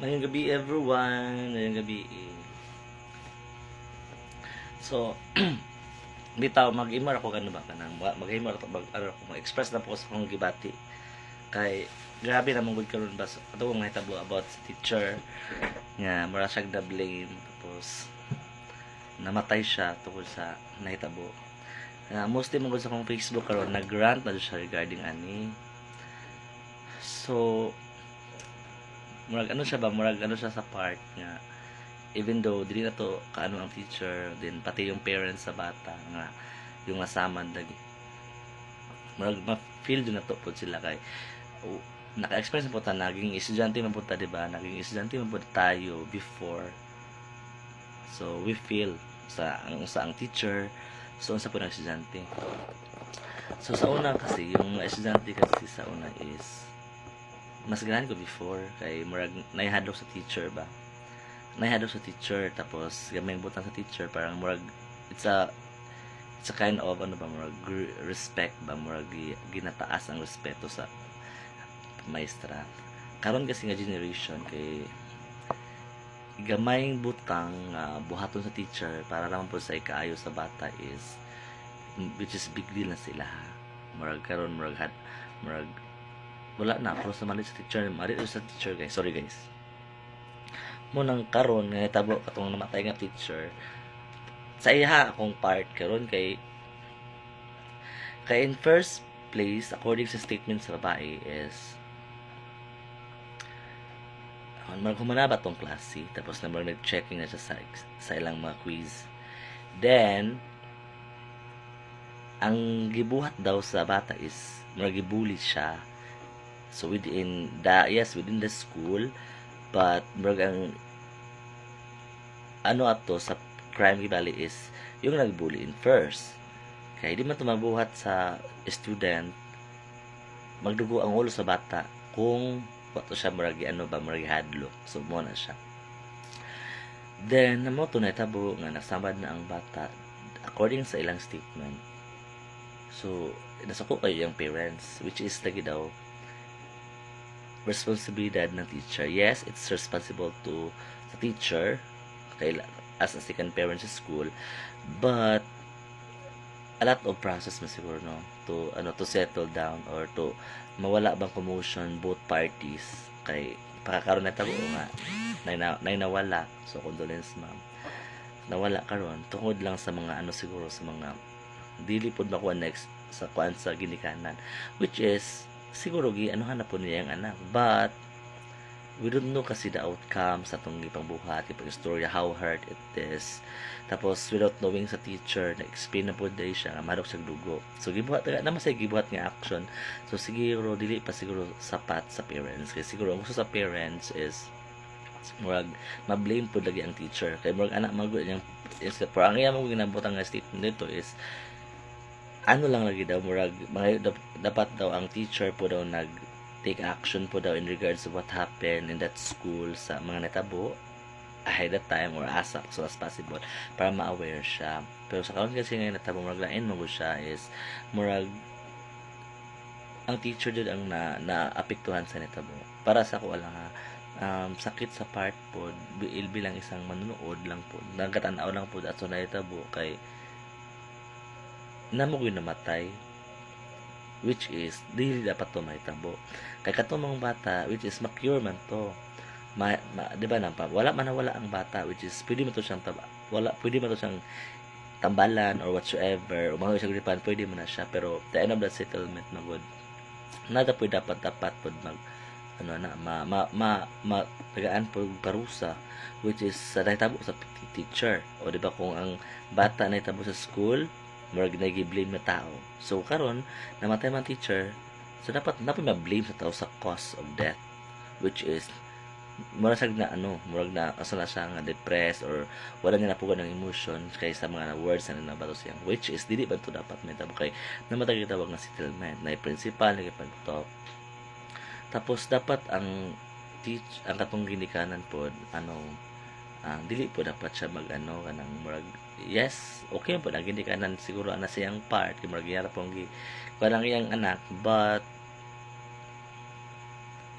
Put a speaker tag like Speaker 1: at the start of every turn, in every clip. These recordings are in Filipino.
Speaker 1: Ngayong gabi everyone, ngayong gabi. So, bitaw mag-imar. Ako kano ba? Kanang mag-imar. Ako mag ano ako mag-express na po sa akong gibati. Kay grabe na mong karon ba? Ato mga hitabo about sa teacher. Nga mura siya na blame tapos namatay siya tungkol sa nahitabo. Nga mostly mo sa akong Facebook karon nag-rant na siya regarding ani. So murag ano siya ba murag ano siya sa part nga even though dili na to kaano ang teacher then pati yung parents sa bata nga yung nasaman lagi murag ma-feel din na to po sila kay oh, naka-experience na po ta naging estudyante man po ta di ba? Naging estudyante man po tayo before. So we feel sa ang sa ang teacher so unsa po ng estudyante. So sa una kasi yung estudyante kasi sa una is mas ganahan ko before kay murag naihadlok sa teacher ba. Naihadlok sa teacher tapos gamay butang sa teacher parang murag it's a it's a kind of ano ba murag respect ba murag gi- ginataas ang respeto sa maestra. Karon kasi nga generation kay gamayng butang nga buhaton sa teacher para lang po sa ikaayo sa bata is which is big deal na sila murag karon murag had murag wala na sa mali sa teacher mali sa teacher guys. Sorry guys. Mo nang karon nga tabo katong namatay nga teacher. Sa iha akong part karon kay kay in first place according sa statement sa babae is ang mga humanaba tong klase? Tapos na mga nag-checking na siya sa, sa ilang mga quiz. Then ang gibuhat daw sa bata is gibully siya so within the yes within the school but murag ang ano ato sa crime valley is yung nagbully in first. Kaya di man ito mabuhat sa student magdugo ang ulo sa bata kung wato siya murag ano ba murag hadlo so mo na siya. Then namo to tabo nga nasamad na ang bata according sa ilang statement. So nasako kayo yung parents which is lagi daw responsibilidad ng teacher. Yes, it's responsible to the teacher as a second parent sa school, but a lot of process mo siguro no to ano to settle down or to mawala bang commotion both parties kay pakakaroon na tabo nga na, nay nawala. So condolence ma'am. Nawala karon tungod lang sa mga ano siguro sa mga dili pod makuha next sa kuan sa ginikanan which is siguro gi ano na po niya yung anak. But we don't know kasi the outcome sa itong ipang buhat ipang istorya how hard it is. Tapos without knowing sa teacher na explain na po dahil siya nga marok siya dugo. So gibuhat na naman sa gibuhat nga action. So siguro dili pa siguro sapat sa parents. Kasi siguro ang gusto sa parents is murag ma-blame po lagi ang teacher. Kay murag anak magod yung is pero ang iya mo ginabutang nga statement nito is ano lang lagi daw murag dapat daw ang teacher po daw nag take action po daw in regards to what happened in that school sa mga natabo ahead of time or as soon as possible para ma-aware siya. Pero sa karon kasi ngayon natabo murag lain mo siya is murag ang teacher jud ang na naapektuhan sa natabo. Para sa ko lang ha um, sakit sa part po bil bilang isang manunood lang po nagkatanaw lang po ato na itabo kay namo gyud namatay which is dili dapat to mahitabo. Kay katumang bata which is ma-cure man to ma, ma di ba nampa wala man nawala ang bata which is pwede mo to siyang taba, wala pwede mo to siyang tambalan or whatsoever o mga isang gripan pwede mo na siya pero the end of the settlement na good. Nada pwede dapat dapat pod mag ano na ma ma ma, ma tagaan po parusa which is sa nahitabo sa teacher. O di ba kung ang bata na hitabo sa school murag nag-blame na tao. So karon namatay man teacher, so dapat dapat ma-blame sa tao sa cause of death which is murag na ano, murag na asa na siya nga depressed or wala niya napugan ng emotion kay sa mga words na nabato siya which is dili ba to dapat may tabo kay namatay tawag na settlement na principal na talk tapos dapat ang teach ang katong ginikanan po ano ah, dili po dapat siya mag ano kanang murag yes okay po na hindi ka nan siguro ana siyang part kay murag yara pong gi kanang iyang anak but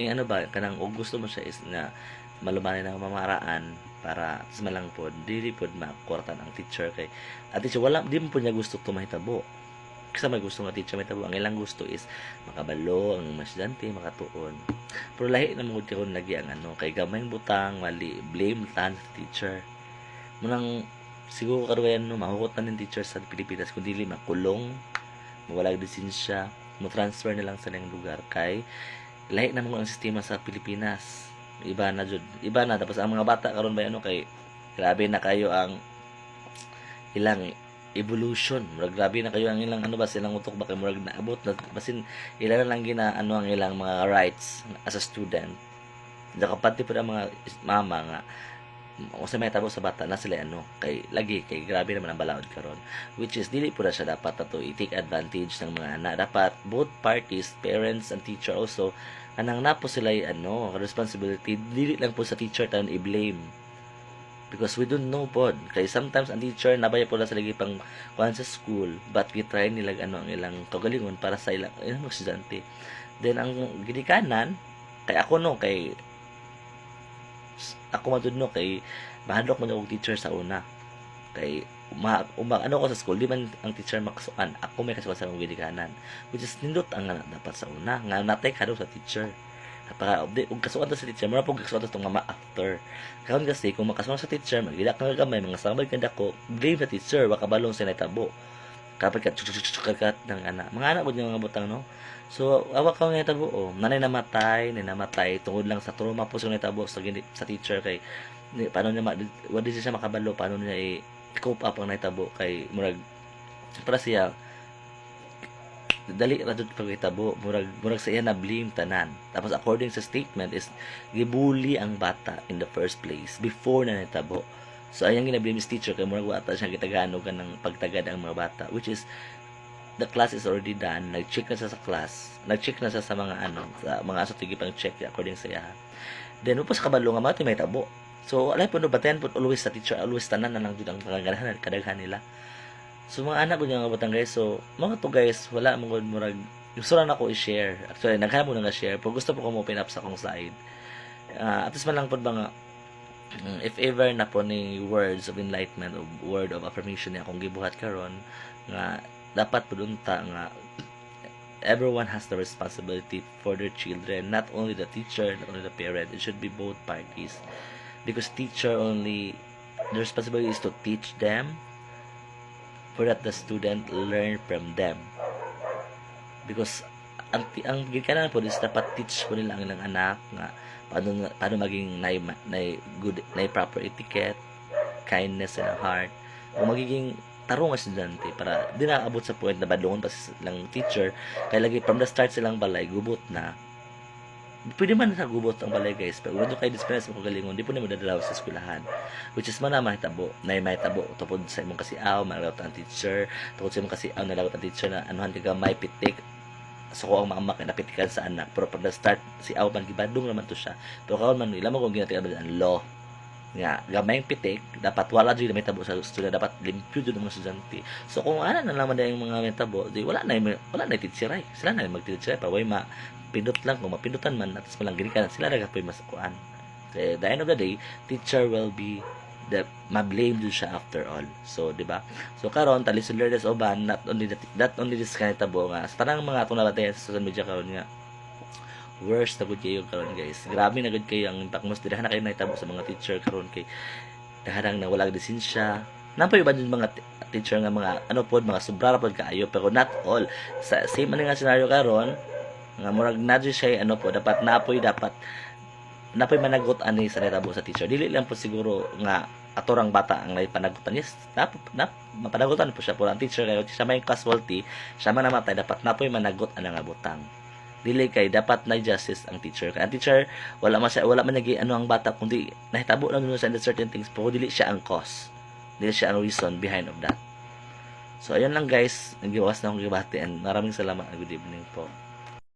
Speaker 1: eh, ano ba kanang og gusto mo siya is na malumanan ang mamaraan para sa malang pod dili pod makortan ang teacher kay at teacher wala di mo po niya gusto tumahitabo kasi may gusto nga teacher mahitabo ang ilang gusto is makabalo ang mga estudyante makatuon. Pero lahi na mo karon lagi ang ano kay gamay butang mali blame tan sa teacher. Munang siguro karon no mahukot na ng teacher sa Pilipinas kung dili makulong mawala lisensya mo transfer na lang sa lang lugar. Kay lahi na mo ang sistema sa Pilipinas. Iba na jud iba na. Tapos ang mga bata karon ba ano kay grabe na kayo ang ilang evolution. Murag grabe na kayo ang ilang ano ba silang utok ba murag naabot na basin ilan lang gina ano ang ilang mga rights as a student. Nakapati ang mga mama nga o sa may tabo sa bata na sila ano kay lagi kay grabe naman ang balaod karon. Which is dili na siya dapat na to i-take advantage ng mga anak. Dapat both parties parents and teacher also anang na po sila ano responsibility dili lang po sa teacher tayo i-blame because we don't know po. Kay sometimes ang teacher nabaya po sila lagi pang kuhan sa school but we try nila ano ang ilang kagalingon para sa ilang ilang estudyante. Then ang ginikanan kay ako no kay ako matud no kay bahadlok man og teacher sa una. Kay uma, uma ano ko sa school di man ang teacher makasuan ako may kasuan sa akong ginikanan. Which is nindot ang dapat sa una. Nga natay ka daw sa teacher para di ug kasuan sa teacher mura pug kasuan tong mga after karon kasi kung makasuan sa teacher magila ka gamay mga samay kanda ko blame sa teacher wa kabalong sa natabo kapag ka chuchuchuchukat ng anak mga anak mo mga butang no so awak ka nga tabo oh nanay namatay nanay namatay tungod lang sa trauma po sa natabo sa sa teacher kay paano niya ma, wala siya makabalo paano niya i cope up ang natabo kay murag para siya dali ra jud pagkitabo murag murag sa iya na blame tanan. Tapos according sa statement is gibully ang bata in the first place before na natabo so ayang ginablame is teacher kay murag wata siya gitagano ka ng pagtagad ang mga bata which is the class is already done. Nag-check na siya sa class. Nag-check na siya sa mga ano sa mga aso tigi pang check according sa iya. Then upos kabalo nga mati may tabo. So alay po no batayan po always sa teacher always tanan na lang jud ang kaganahan kadaghan nila So mga anak ko nga batang guys. So mga to guys, wala mo gud murag gusto lang ako i-share. Actually, naghanap mo na nga share. Pero gusto po ko mo open up sa akong side. Uh, at least man lang po ba nga, mm, if ever na po ni words of enlightenment o word of affirmation niya akong gibuhat karon nga dapat po ta nga everyone has the responsibility for their children not only the teacher not only the parent it should be both parties because teacher only the responsibility is to teach them for that the student learn from them. Because ang ang gikanan po is dapat teach po nila ang ilang anak nga paano na- paano maging na, na good na proper etiquette kindness in the heart. O magiging tarong estudyante para di naabot sa point na badlongon pa silang teacher. Kaya lagi from the start silang balay gubot na pwede man sa gubot ang balay guys pero kung kayo dispense mo kagalingon di po na madadalaw sa eskwelahan. Which is man na mahitabo. Na mahitabo. Tupod sa imong kasi aw malagot ang teacher. Tungkol sa imong kasi aw nalagot ang teacher na anuhan ka may pitik. So ko ang mga napitikan sa anak pero pag start si aw man gibadong naman to siya. Pero karon man ila mo kung ginatikan ang law. Nga gamay ang pitik dapat wala jud may tabo sa student dapat limpyo jud ang mga estudyante. So kung ana na naman yung mga may tabo di wala na wala na teacher ay. Sila na mag teacher pa way ma pindot lang kung mapindutan man at malang ginikanan sila na kapoy masukuan kaya the end of the day teacher will be the ma-blame din siya after all. So di ba? So karon tali sa learners oban not only that, that only this kind tabo nga sa tanang mga atong nabatayan sa social media karon nga worst na gud kayo karon guys. Grabe na gud kayo ang impact. Mo dira na kayo nahitabo sa mga teacher karon kay daharang na wala lisensya. Nampay ba din mga teacher nga mga ano pod mga sobra ra pod kaayo pero not all. Sa same man nga scenario karon nga murag na siya ano po dapat napoy dapat napoy managot ani sa netabo sa teacher. Dili lang po siguro nga atorang bata ang naipanagutan. Yes nap, nap mapanagutan po siya po ang teacher. Kayo siya may casualty siya man namatay dapat napoy managot ana nga butang. Dili kay dapat na justice ang teacher. Kay ang teacher wala man siya wala man nagi ano ang bata kundi nahitabo lang sa certain things pero dili siya ang cause. Dili siya ang reason behind of that. So ayun lang guys. Nagiwas na akong gibati and maraming salamat. Good evening po